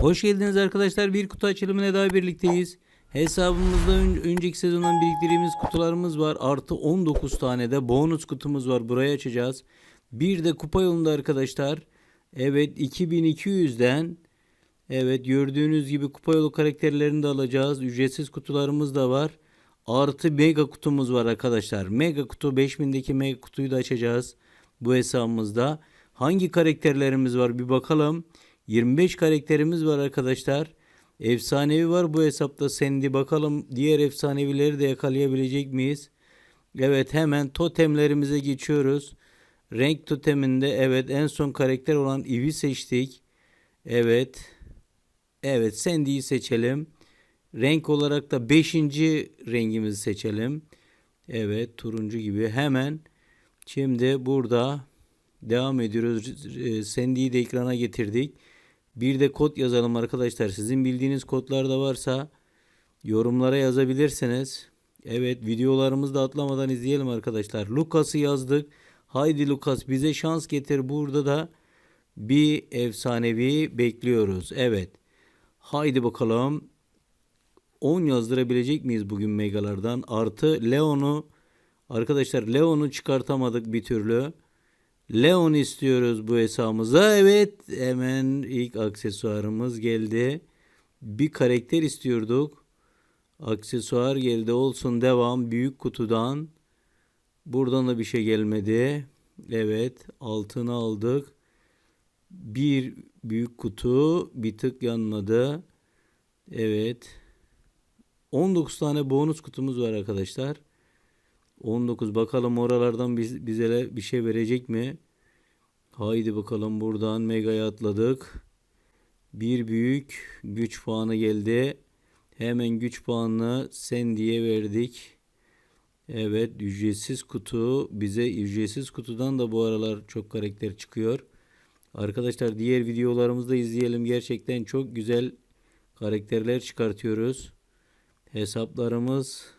Hoş geldiniz arkadaşlar. Bir kutu açılımına daha birlikteyiz. Hesabımızda ön- önceki sezondan biriktirdiğimiz kutularımız var. Artı 19 tane de bonus kutumuz var. Burayı açacağız. Bir de kupa yolunda arkadaşlar. Evet 2200'den Evet gördüğünüz gibi kupa yolu karakterlerini de alacağız. Ücretsiz kutularımız da var. Artı mega kutumuz var arkadaşlar. Mega kutu 5000'deki mega kutuyu da açacağız. Bu hesabımızda. Hangi karakterlerimiz var bir bakalım. 25 karakterimiz var arkadaşlar. Efsanevi var bu hesapta Sandy. Bakalım diğer efsanevileri de yakalayabilecek miyiz? Evet hemen totemlerimize geçiyoruz. Renk toteminde evet en son karakter olan Eevee seçtik. Evet. Evet Sandy'yi seçelim. Renk olarak da 5. rengimizi seçelim. Evet turuncu gibi hemen. Şimdi burada devam ediyoruz. Ee, Sandy'yi de ekrana getirdik. Bir de kod yazalım arkadaşlar. Sizin bildiğiniz kodlar da varsa yorumlara yazabilirsiniz. Evet videolarımızı da atlamadan izleyelim arkadaşlar. Lucas'ı yazdık. Haydi Lucas bize şans getir. Burada da bir efsanevi bekliyoruz. Evet. Haydi bakalım. 10 yazdırabilecek miyiz bugün megalardan? Artı Leon'u arkadaşlar Leon'u çıkartamadık bir türlü. Leon istiyoruz bu hesabımıza. Evet hemen ilk aksesuarımız geldi. Bir karakter istiyorduk. Aksesuar geldi olsun devam büyük kutudan. Buradan da bir şey gelmedi. Evet altını aldık. Bir büyük kutu bir tık yanmadı. Evet. 19 tane bonus kutumuz var arkadaşlar. 19 bakalım oralardan biz, bize bir şey verecek mi? Haydi bakalım buradan mega'ya atladık. Bir büyük güç puanı geldi. Hemen güç puanını sen diye verdik. Evet ücretsiz kutu. Bize ücretsiz kutudan da bu aralar çok karakter çıkıyor. Arkadaşlar diğer videolarımızda izleyelim. Gerçekten çok güzel karakterler çıkartıyoruz. Hesaplarımız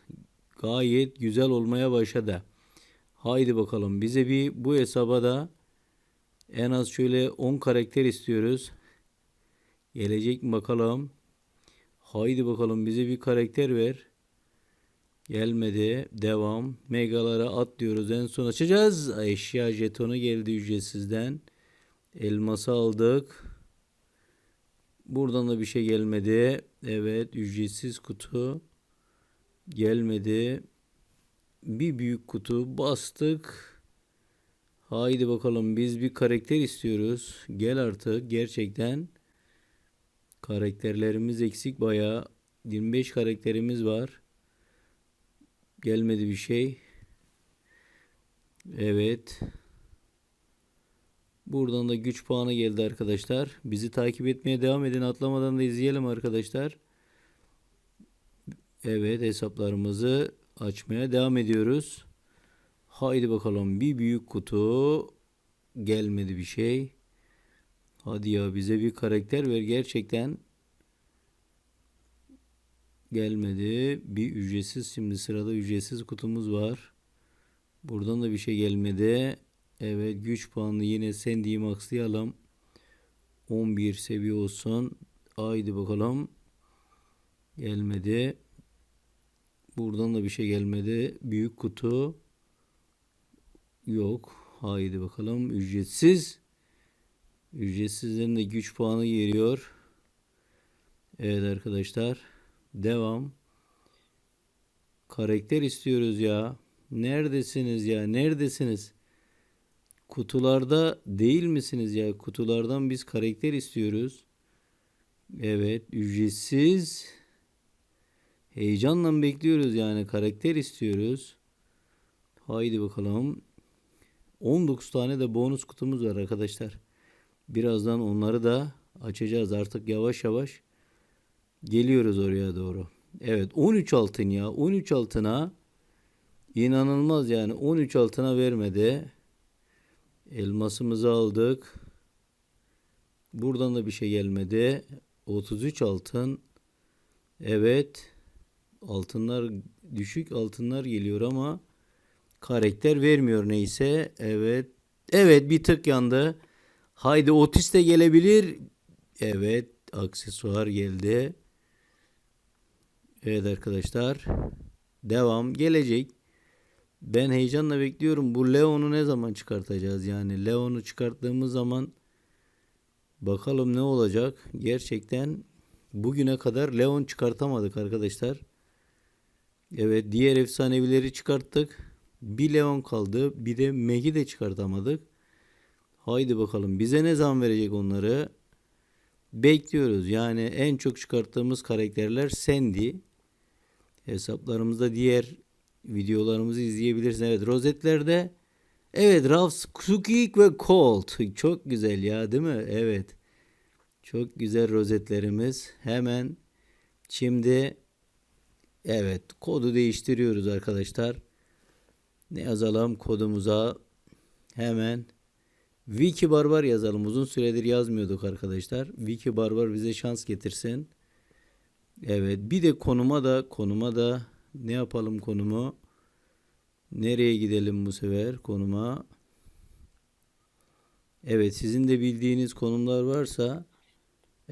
gayet güzel olmaya başladı. Haydi bakalım bize bir bu hesaba da en az şöyle 10 karakter istiyoruz. Gelecek mi bakalım. Haydi bakalım bize bir karakter ver. Gelmedi. Devam. Megalara at diyoruz. En son açacağız. Eşya jetonu geldi ücretsizden. Elması aldık. Buradan da bir şey gelmedi. Evet ücretsiz kutu. Gelmedi. Bir büyük kutu bastık. Haydi bakalım biz bir karakter istiyoruz. Gel artık gerçekten. Karakterlerimiz eksik bayağı. 25 karakterimiz var. Gelmedi bir şey. Evet. Buradan da güç puanı geldi arkadaşlar. Bizi takip etmeye devam edin. Atlamadan da izleyelim arkadaşlar. Evet hesaplarımızı açmaya devam ediyoruz. Haydi bakalım bir büyük kutu gelmedi bir şey. Hadi ya bize bir karakter ver gerçekten. Gelmedi. Bir ücretsiz şimdi sırada ücretsiz kutumuz var. Buradan da bir şey gelmedi. Evet güç puanını yine Sandy'yi maxlayalım. 11 seviye olsun. Haydi bakalım. Gelmedi. Buradan da bir şey gelmedi. Büyük kutu. Yok. Haydi bakalım. Ücretsiz. Ücretsizden de güç puanı geliyor. Evet arkadaşlar. Devam. Karakter istiyoruz ya. Neredesiniz ya? Neredesiniz? Kutularda değil misiniz ya? Kutulardan biz karakter istiyoruz. Evet, ücretsiz. Heyecanla bekliyoruz yani karakter istiyoruz. Haydi bakalım. 19 tane de bonus kutumuz var arkadaşlar. Birazdan onları da açacağız artık yavaş yavaş. Geliyoruz oraya doğru. Evet 13 altın ya. 13 altına inanılmaz yani 13 altına vermedi. Elmasımızı aldık. Buradan da bir şey gelmedi. 33 altın. Evet. Altınlar düşük altınlar geliyor ama karakter vermiyor neyse. Evet. Evet bir tık yandı. Haydi Otis de gelebilir. Evet. aksesuar geldi. Evet arkadaşlar. Devam gelecek. Ben heyecanla bekliyorum. Bu Leon'u ne zaman çıkartacağız? Yani Leon'u çıkarttığımız zaman bakalım ne olacak? Gerçekten bugüne kadar Leon çıkartamadık arkadaşlar. Evet diğer efsanevileri çıkarttık. Bir Leon kaldı. Bir de Meg'i de çıkartamadık. Haydi bakalım bize ne zaman verecek onları? Bekliyoruz. Yani en çok çıkarttığımız karakterler Sandy. Hesaplarımızda diğer videolarımızı izleyebilirsiniz. Evet rozetlerde evet Rafs, Sukik ve Colt. Çok güzel ya değil mi? Evet. Çok güzel rozetlerimiz. Hemen şimdi evet kodu değiştiriyoruz arkadaşlar. Ne yazalım kodumuza? Hemen Wiki Barbar yazalım. Uzun süredir yazmıyorduk arkadaşlar. Wiki Barbar bize şans getirsin. Evet, bir de konuma da konuma da ne yapalım konumu? Nereye gidelim bu sefer konuma? Evet, sizin de bildiğiniz konumlar varsa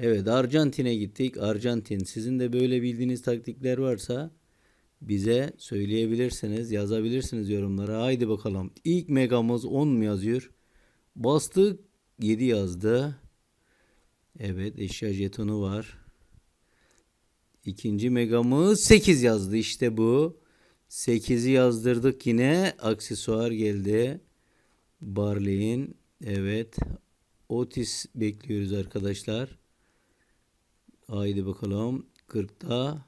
Evet, Arjantin'e gittik. Arjantin. Sizin de böyle bildiğiniz taktikler varsa bize söyleyebilirsiniz, yazabilirsiniz yorumlara. Haydi bakalım. İlk megamız 10 mu yazıyor? Bastık 7 yazdı. Evet eşya jetonu var. İkinci megamız 8 yazdı işte bu. 8'i yazdırdık yine. Aksesuar geldi. Barley'in. Evet. Otis bekliyoruz arkadaşlar. Haydi bakalım. 40'ta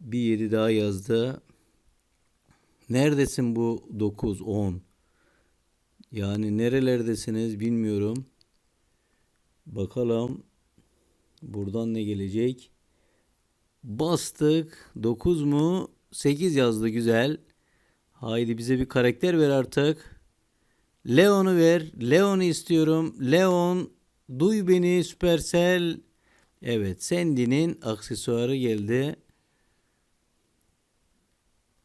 bir 7 daha yazdı. Neredesin bu 9 10? Yani nerelerdesiniz bilmiyorum. Bakalım buradan ne gelecek? Bastık. 9 mu? 8 yazdı güzel. Haydi bize bir karakter ver artık. Leon'u ver. Leon'u istiyorum. Leon duy beni Supercell. Evet Sandy'nin aksesuarı geldi.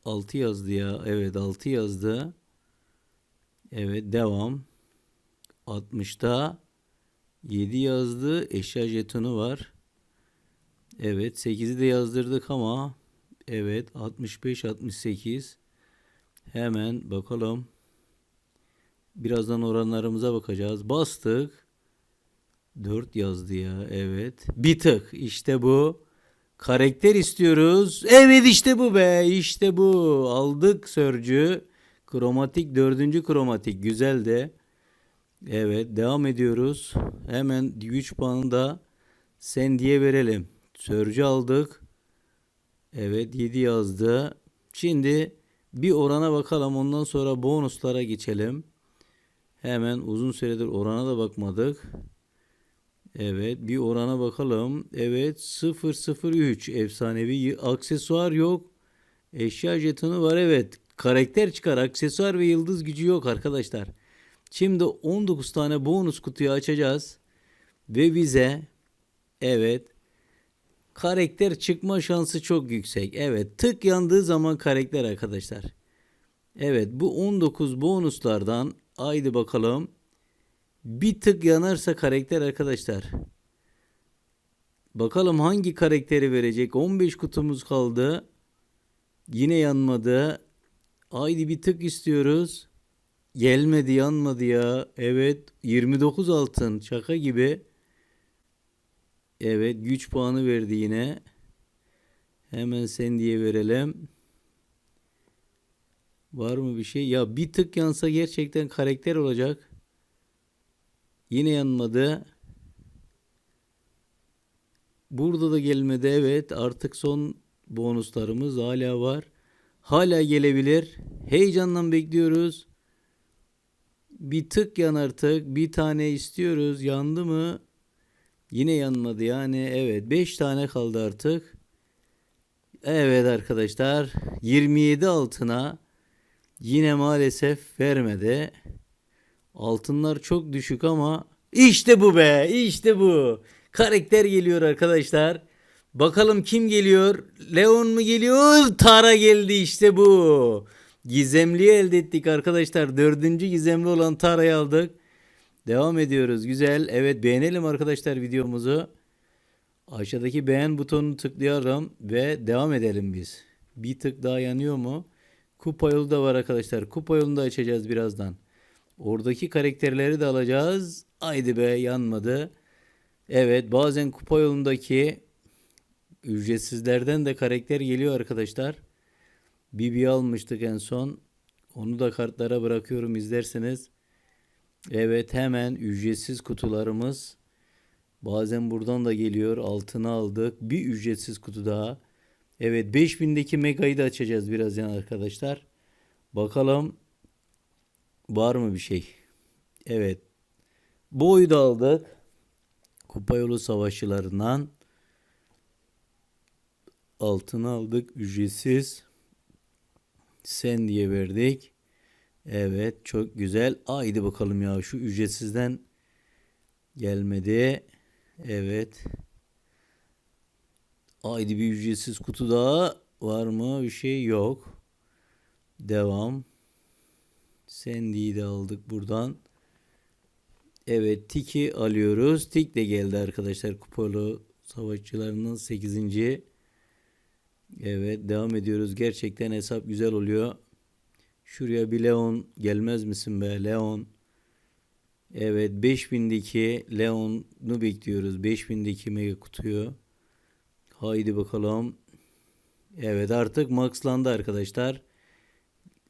6 yazdı ya. Evet 6 yazdı. Evet devam. 60'ta 7 yazdı. Eşya jetonu var. Evet 8'i de yazdırdık ama evet 65 68 hemen bakalım. Birazdan oranlarımıza bakacağız. Bastık. 4 yazdı ya. Evet. Bir tık. İşte bu. Karakter istiyoruz. Evet işte bu be. İşte bu. Aldık sörcü. Kromatik dördüncü kromatik. Güzel de. Evet devam ediyoruz. Hemen güç puanı da sen diye verelim. Sörcü aldık. Evet 7 yazdı. Şimdi bir orana bakalım. Ondan sonra bonuslara geçelim. Hemen uzun süredir orana da bakmadık. Evet bir orana bakalım. Evet 003 efsanevi aksesuar yok. Eşya jetonu var evet. Karakter çıkar aksesuar ve yıldız gücü yok arkadaşlar. Şimdi 19 tane bonus kutuyu açacağız. Ve bize evet karakter çıkma şansı çok yüksek. Evet tık yandığı zaman karakter arkadaşlar. Evet bu 19 bonuslardan haydi bakalım. Bir tık yanarsa karakter arkadaşlar. Bakalım hangi karakteri verecek. 15 kutumuz kaldı. Yine yanmadı. Haydi bir tık istiyoruz. Gelmedi yanmadı ya. Evet 29 altın şaka gibi. Evet güç puanı verdi yine. Hemen sen diye verelim. Var mı bir şey? Ya bir tık yansa gerçekten karakter olacak. Yine yanmadı. Burada da gelmedi. Evet artık son bonuslarımız hala var. Hala gelebilir. Heyecanla bekliyoruz. Bir tık yan artık. Bir tane istiyoruz. Yandı mı? Yine yanmadı. Yani evet 5 tane kaldı artık. Evet arkadaşlar 27 altına yine maalesef vermedi. Altınlar çok düşük ama işte bu be işte bu. Karakter geliyor arkadaşlar. Bakalım kim geliyor? Leon mu geliyor? Tara geldi işte bu. Gizemliyi elde ettik arkadaşlar. Dördüncü gizemli olan Tara'yı aldık. Devam ediyoruz. Güzel. Evet beğenelim arkadaşlar videomuzu. Aşağıdaki beğen butonunu tıklayalım ve devam edelim biz. Bir tık daha yanıyor mu? Kupa yolu da var arkadaşlar. Kupa yolunu da açacağız birazdan. Oradaki karakterleri de alacağız. Haydi be yanmadı. Evet bazen kupa yolundaki ücretsizlerden de karakter geliyor arkadaşlar. Bibi almıştık en son. Onu da kartlara bırakıyorum izlerseniz. Evet hemen ücretsiz kutularımız. Bazen buradan da geliyor. Altını aldık. Bir ücretsiz kutu daha. Evet 5000'deki megayı da açacağız birazdan arkadaşlar. Bakalım var mı bir şey? Evet. Boyu da aldık. Kupa yolu savaşçılarından altını aldık ücretsiz. Sen diye verdik. Evet çok güzel. Haydi bakalım ya şu ücretsizden gelmedi. Evet. Haydi bir ücretsiz kutu daha var mı? Bir şey yok. Devam. Sandy'yi de aldık buradan. Evet Tiki alıyoruz. Tik de geldi arkadaşlar. Kupalı savaşçılarının 8. Evet devam ediyoruz. Gerçekten hesap güzel oluyor. Şuraya bir Leon gelmez misin be Leon? Evet 5000'deki Leon'u bekliyoruz. 5000'deki mega kutuyu. Haydi bakalım. Evet artık maxlandı arkadaşlar.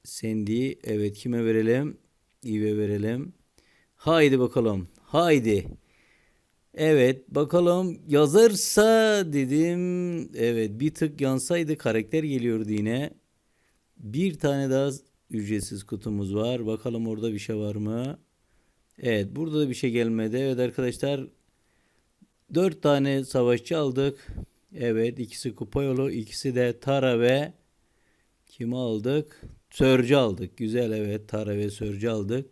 Sandy evet kime verelim? Eve verelim. Haydi bakalım. Haydi. Evet bakalım yazarsa dedim. Evet bir tık yansaydı karakter geliyordu yine. Bir tane daha ücretsiz kutumuz var. Bakalım orada bir şey var mı? Evet burada da bir şey gelmedi. Evet arkadaşlar dört tane savaşçı aldık. Evet ikisi kupa yolu ikisi de Tara ve kimi aldık? Sörcü aldık. Güzel evet Tara ve Sörcü aldık.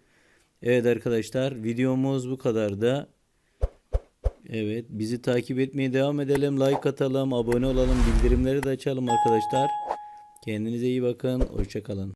Evet arkadaşlar videomuz bu kadardı. Evet bizi takip etmeye devam edelim. Like atalım, abone olalım, bildirimleri de açalım arkadaşlar. Kendinize iyi bakın. Hoşçakalın.